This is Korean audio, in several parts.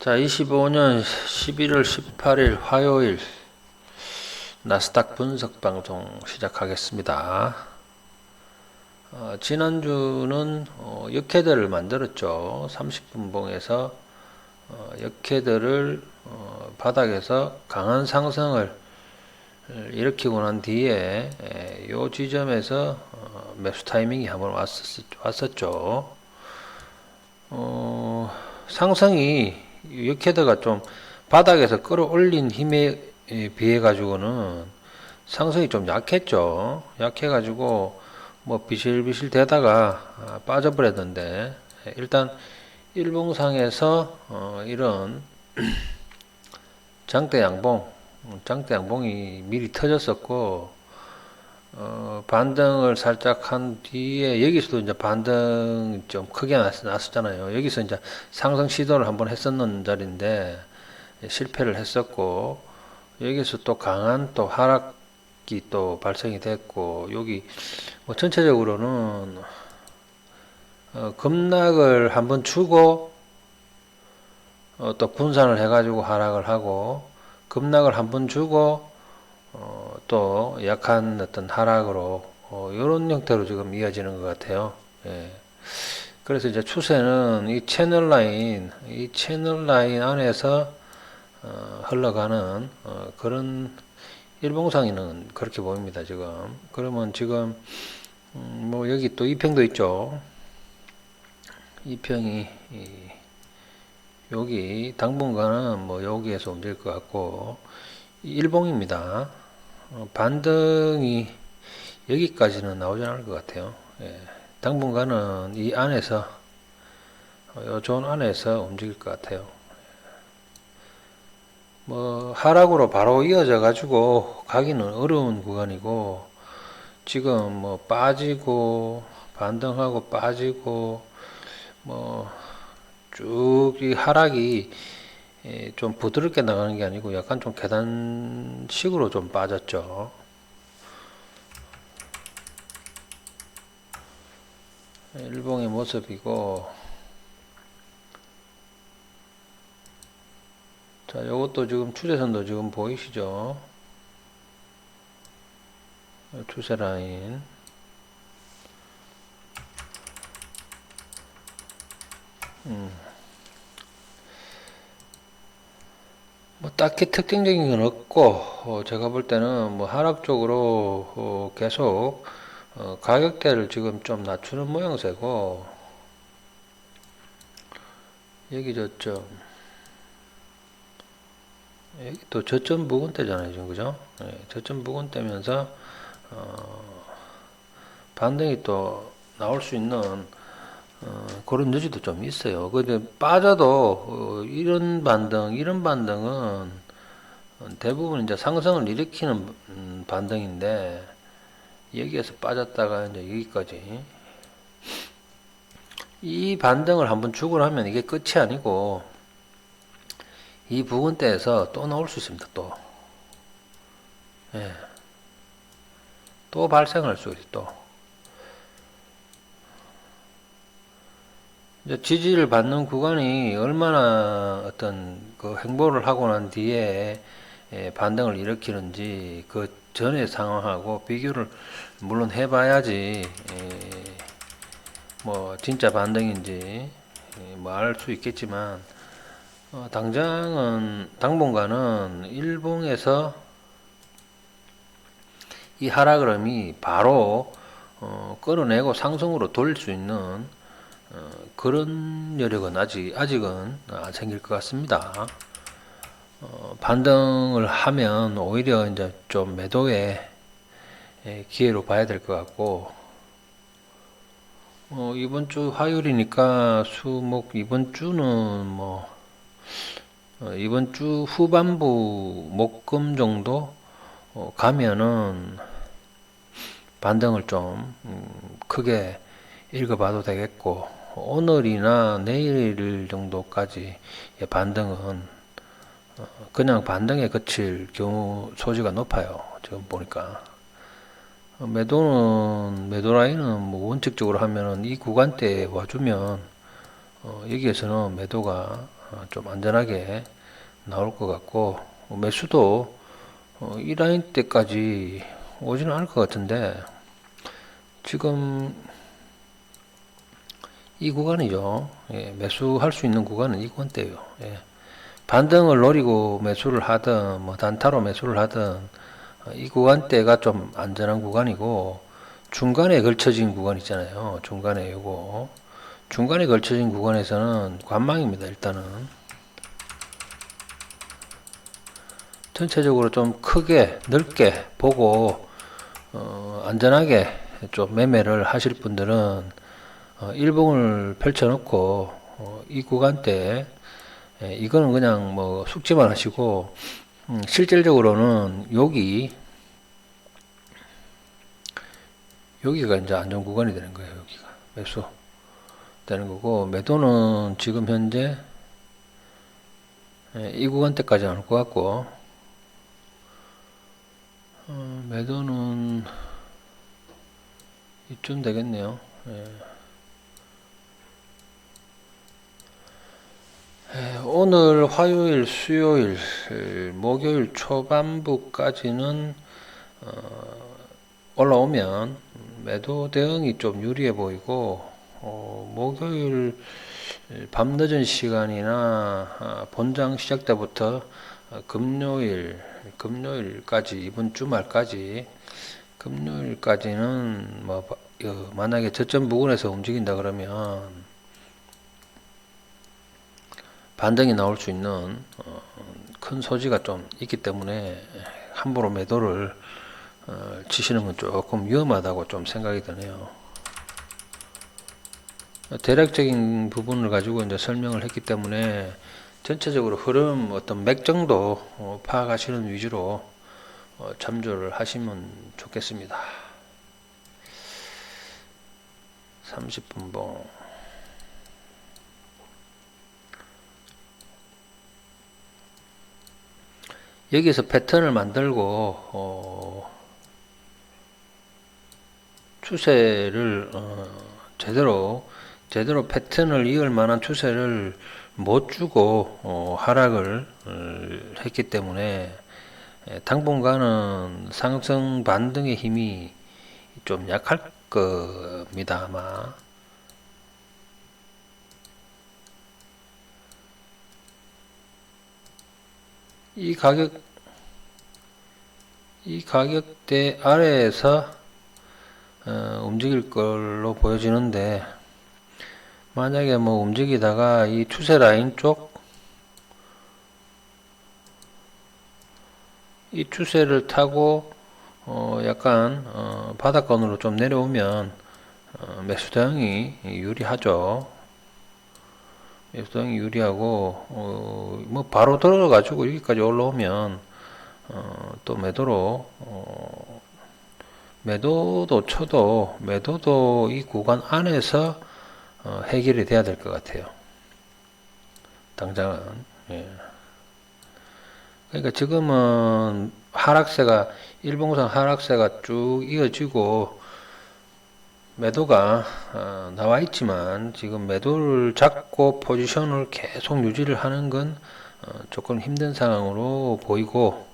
자, 25년 11월 18일 화요일 나스닥 분석 방송 시작하겠습니다. 어, 지난주는 어, 역헤드를 만들었죠. 30분 봉에서 어, 역헤드를 어, 바닥에서 강한 상승을 일으키고 난 뒤에 에, 요 지점에서 어, 매수 타이밍이 한번 왔었, 왔었죠. 어, 상승이 역헤드가 좀 바닥에서 끌어올린 힘에 비해 가지고는 상승이 좀 약했죠. 약해 가지고 뭐 비실비실 되다가 아, 빠져버렸는데 일단 일봉상에서 어, 이런 장대 양봉, 장대 양봉이 미리 터졌었고 어, 반등을 살짝 한 뒤에 여기서도 이제 반등 좀 크게 났, 났었잖아요. 여기서 이제 상승 시도를 한번 했었는 자리인데 실패를 했었고 여기서 또 강한 또 하락이 또 발생이 됐고 여기 뭐 전체적으로는 어, 급락을 한번 주고 어, 또 분산을 해가지고 하락을 하고 급락을 한번 주고 어, 또 약한 어떤 하락으로 어, 이런 형태로 지금 이어지는 것 같아요. 예. 그래서 이제 추세는 이 채널 라인, 이 채널 라인 안에서 어, 흘러가는 어, 그런 일봉상에는 그렇게 보입니다. 지금 그러면 지금 음, 뭐 여기 또 이평도 있죠. 이평이 이, 여기 당분간은 뭐 여기에서 움직일 것 같고 일봉입니다. 어, 반등이 여기까지는 나오지 않을 것 같아요. 예, 당분간은 이 안에서 어, 요존 안에서 움직일 것 같아요. 뭐 하락으로 바로 이어져 가지고 가기는 어려운 구간이고 지금 뭐 빠지고 반등하고 빠지고 뭐 쭉 이 하락이 예, 좀 부드럽게 나가는 게 아니고 약간 좀 계단식으로 좀 빠졌죠. 일봉의 모습이고 자, 요것도 지금 추세선도 지금 보이시죠? 추세 라인. 음. 딱히 특징적인 건 없고 어, 제가 볼 때는 뭐 하락 쪽으로 어, 계속 어, 가격대를 지금 좀 낮추는 모양새고 여기 저점 여기 또 저점 부근대잖아요 지금 그죠? 네, 저점 부근대면서 어, 반등이 또 나올 수 있는 어, 그런 여지도 좀 있어요. 근데 빠져도 어, 이런 반등, 이런 반등은 대부분 이제 상승을 일으키는 음, 반등인데 여기에서 빠졌다가 이제 여기까지 이 반등을 한번 주고 하면 이게 끝이 아니고 이 부근대에서 또 나올 수 있습니다. 또. 예. 또 발생할 수 있어. 또. 이제 지지를 받는 구간이 얼마나 어떤 그 행보를 하고 난 뒤에 예, 반등을 일으키는지 그 전의 상황하고 비교를 물론 해봐야지 예, 뭐 진짜 반등인지 예, 뭐알 수 있겠지만 어, 당장은 당분간은 일봉에서 이 하락으름이 바로 어, 끌어내고 상승으로 돌릴 수 있는 어, 그런 여력은 아직 아직은 안 생길 것 같습니다. 어, 반등을 하면 오히려 이제 좀 매도의 예, 기회로 봐야 될 것 같고 어, 이번 주 화요일이니까 수목 이번 주는 뭐 어, 이번 주 후반부 목금 정도 어, 가면은 반등을 좀 음, 크게 읽어봐도 되겠고 오늘이나 내일 정도까지 반등은 어, 그냥 반등에 그칠 경우 소지가 높아요. 지금 보니까. 어, 매도는, 매도 라인은 뭐 원칙적으로 하면은 이 구간대에 와주면, 어, 여기에서는 매도가 어, 좀 안전하게 나올 것 같고 어, 매수도 어, 이 라인 때까지 오지는 않을 것 같은데 지금 이 구간이죠. 예, 매수할 수 있는 구간은 이 구간대예요. 예. 반등을 노리고 매수를 하든 뭐 단타로 매수를 하든 어, 이 구간대가 좀 안전한 구간이고 중간에 걸쳐진 구간 있잖아요. 중간에 요거 중간에 걸쳐진 구간에서는 관망입니다. 일단은 전체적으로 좀 크게 넓게 보고 어, 안전하게 좀 매매를 하실 분들은 어, 일봉을 펼쳐놓고 어, 이 구간대 예, 이거는 그냥 뭐 숙지만 하시고 음, 실질적으로는 여기 여기가 이제 안전 구간이 되는 거예요. 여기가 매수 되는 거고 매도는 지금 현재 예, 이 구간대까지 나올 것 같고 어, 매도는 이쯤 되겠네요. 예. 예, 오늘 화요일, 수요일, 에, 목요일 초반부까지는 어, 올라오면 매도 대응이 좀 유리해 보이고 어, 목요일 밤 늦은 시간이나 아, 본장 시작 때부터 어, 금요일, 금요일까지 이번 주말까지 금요일까지는 뭐 바- 어, 만약에 저점 부근에서 움직인다 그러면 반등이 나올 수 있는 어, 큰 소지가 좀 있기 때문에 함부로 매도를 어, 치시는 건 조금 위험하다고 좀 생각이 드네요. 대략적인 부분을 가지고 이제 설명을 했기 때문에 전체적으로 흐름 어떤 맥 정도 어, 파악하시는 위주로 어, 참조를 하시면 좋겠습니다. 30분 봉. 여기서 패턴을 만들고 어, 추세를 어, 제대로 제대로 패턴을 이을 만한 추세를 못 주고 어, 하락을 어, 했기 때문에 예, 당분간은 상승 반등의 힘이 좀 약할 겁니다 아마. 이 가격 이 가격대 아래에서 어, 움직일 걸로 보여지는데 만약에 뭐 움직이다가 이 추세 라인 쪽 이 추세를 타고 어 약간 어 바닥권으로 좀 내려오면 어 매수 대응이 유리하죠. 대응이 유리하고 어 뭐 바로 들어 가지고 여기까지 올라오면 어 또 매도로 어 매도도 쳐도 매도도 이 구간 안에서 어 해결이 돼야 될 것 같아요. 당장은 예. 그러니까 지금은 하락세가 일봉상 하락세가 쭉 이어지고 매도가 어, 나와 있지만 지금 매도를 잡고 포지션을 계속 유지를 하는 건 어, 조금 힘든 상황으로 보이고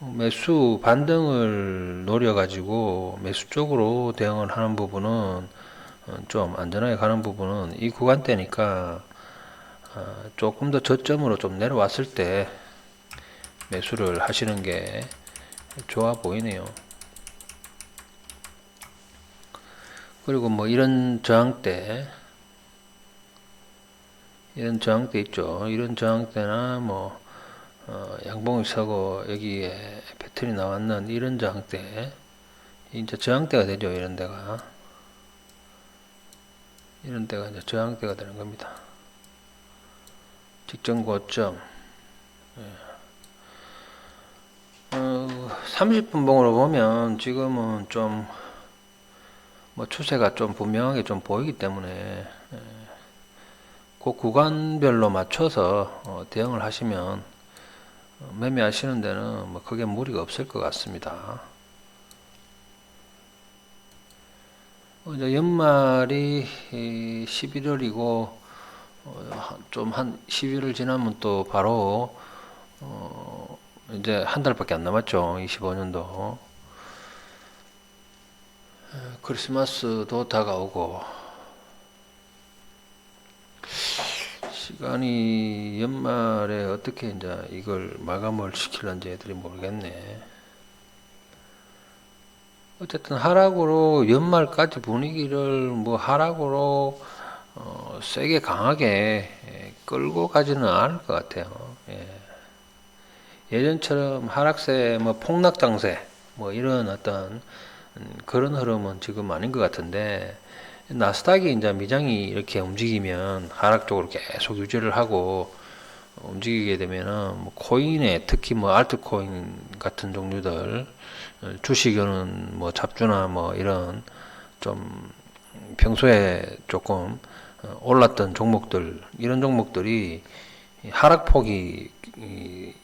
매수 반등을 노려 가지고 매수 쪽으로 대응을 하는 부분은 어, 좀 안전하게 가는 부분은 이 구간대니까 어, 조금 더 저점으로 좀 내려왔을 때 매수를 하시는 게 좋아 보이네요. 그리고 뭐 이런 저항대 이런 저항대 있죠. 이런 저항대나 뭐 어, 양봉이 서고 여기에 패턴이 나왔는 이런 저항대 이제 저항대가 되죠. 이런 데가 이런 데가 이제 저항대가 되는 겁니다. 직전 고점 어, 30분 봉으로 보면 지금은 좀 뭐 추세가 좀 분명하게 좀 보이기 때문에 예, 그 구간별로 맞춰서 어, 대응을 하시면 어, 매매하시는 데는 뭐 크게 무리가 없을 것 같습니다. 어, 이제 연말이 11월이고 어, 좀한 10일을 지나면 또 바로 어, 이제 한 달밖에 안 남았죠. 25년도. 크리스마스도 다가오고 시간이 연말에 어떻게 이제 이걸 마감을 시킬런지 애들이 모르겠네. 어쨌든 하락으로 연말까지 분위기를 뭐 하락으로 어, 세게 강하게 예, 끌고 가지는 않을 것 같아요. 예. 예전처럼 하락세, 뭐 폭락 장세, 뭐 이런 어떤 음, 그런 흐름은 지금 아닌 것 같은데 나스닥이 이제 미장이 이렇게 움직이면 하락 쪽으로 계속 유지를 하고 움직이게 되면은 뭐 코인에 특히 뭐 알트코인 같은 종류들 어, 주식은 뭐 잡주나 뭐 이런 좀 평소에 조금 어, 올랐던 종목들 이런 종목들이 이 하락폭이 이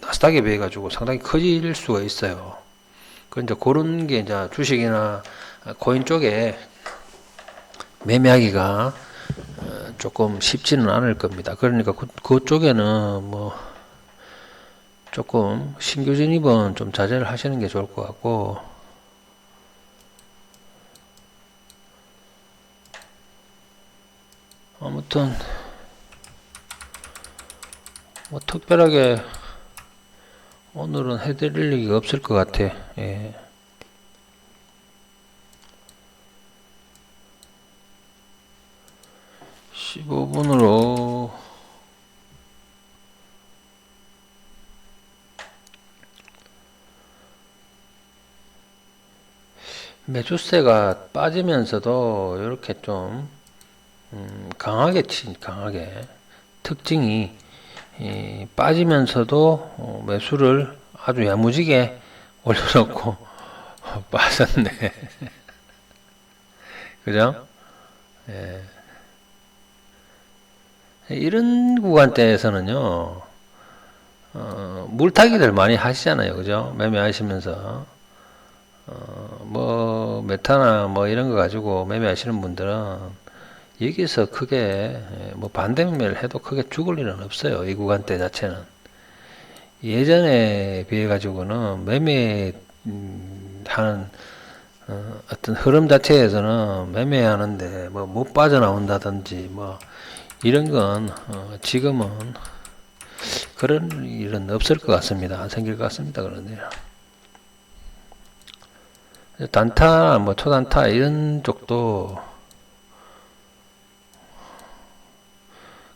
나스닥에 비해 가지고 상당히 커질 수가 있어요. 그 이제 그런 게 이제 주식이나 코인 쪽에 매매하기가 어, 조금 쉽지는 않을 겁니다. 그러니까 그, 그쪽에는 뭐 조금 신규 진입은 좀 자제를 하시는 게 좋을 것 같고 아무튼 뭐 특별하게 오늘은 해드릴 얘기가 없을 것 같아. 예. 십오 분으로 매주세가 빠지면서도 이렇게 좀 음, 강하게 친 강하게 특징이 이 빠지면서도 어, 매수를 아주 야무지게 올려놓고 빠졌네. 그죠? 예. 이런 구간대에서는요, 어, 물타기들 많이 하시잖아요. 그죠? 매매하시면서. 어, 뭐, 메타나 뭐 이런 거 가지고 매매하시는 분들은 여기서 크게 예, 뭐 반대 매매를 해도 크게 죽을 일은 없어요. 이 구간대 자체는. 예전에 비해 가지고는 매매 음, 하는 어, 어떤 흐름 자체에서는 매매하는데 뭐 못 빠져나온다든지 뭐 이런 건 어, 지금은 그런 일은 없을 것 같습니다. 안 생길 것 같습니다. 그런데 단타 뭐 초단타 이런 쪽도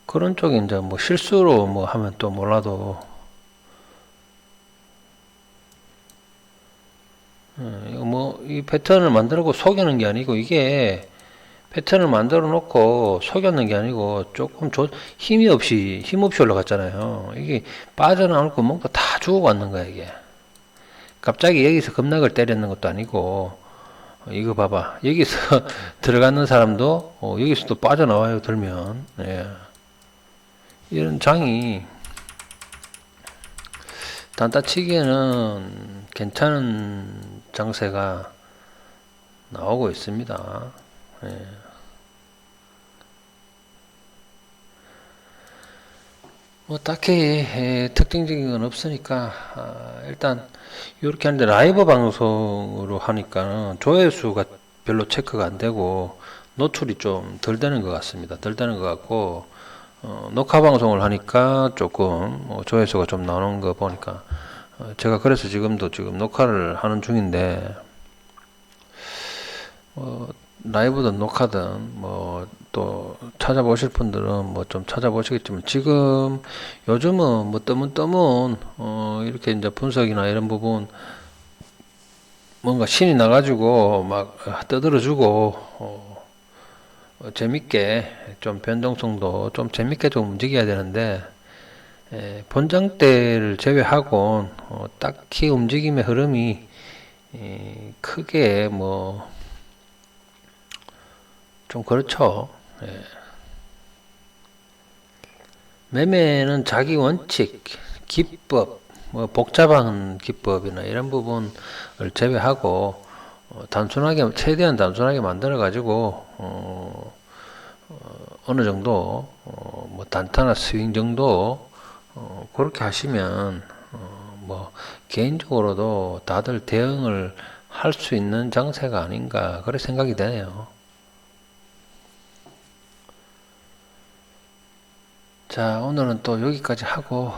그런 쪽이 이제 뭐 실수로 뭐 하면 또 몰라도 뭐 이 패턴을 만들고 속이는 게 아니고 이게 패턴을 만들어 놓고 속였는 게 아니고 조금 조, 힘이 없이 힘 없이 올라갔잖아요. 이게 빠져나올 구멍도 다 주고 왔는 거야 이게. 갑자기 여기서 급락을 때리는 것도 아니고 이거 봐봐 여기서 들어가는 사람도 어, 여기서도 빠져나와요 들면 예. 이런 장이 단타치기에는 괜찮은 장세가 나오고 있습니다. 예. 뭐 딱히 예, 특징적인 건 없으니까 아, 일단 이렇게 하는데 라이브 방송으로 하니까 조회수가 별로 체크가 안 되고 노출이 좀 덜 되는 것 같습니다. 덜 되는 것 같고 어, 녹화 방송을 하니까 조금 어, 조회수가 좀 나오는 거 보니까 어, 제가 그래서 지금도 지금 녹화를 하는 중인데 뭐 라이브든 녹화든 뭐 또 찾아보실 분들은 뭐 좀 찾아보시겠지만 지금 요즘은 뭐 뜨문 뜨문 어 이렇게 이제 분석이나 이런 부분 뭔가 신이 나가지고 막 떠들어주고 어 어, 재밌게 좀 변동성도 좀 재밌게 좀 움직여야 되는데 에, 본장대를 제외하고 어, 딱히 움직임의 흐름이 에, 크게 뭐 좀 그렇죠. 예. 매매는 자기 원칙, 기법, 뭐 복잡한 기법이나 이런 부분을 제외하고 어, 단순하게 최대한 단순하게 만들어 가지고 어, 어, 어 느 정도 어, 뭐 단타나 스윙 정도 어, 그렇게 하시면 어, 뭐 개인적으로도 다들 대응을 할 수 있는 장세가 아닌가 그런 생각이 되네요. 자 오늘은 또 여기까지 하고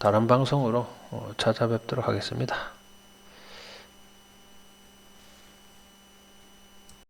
다른 방송으로 어, 찾아뵙도록 하겠습니다.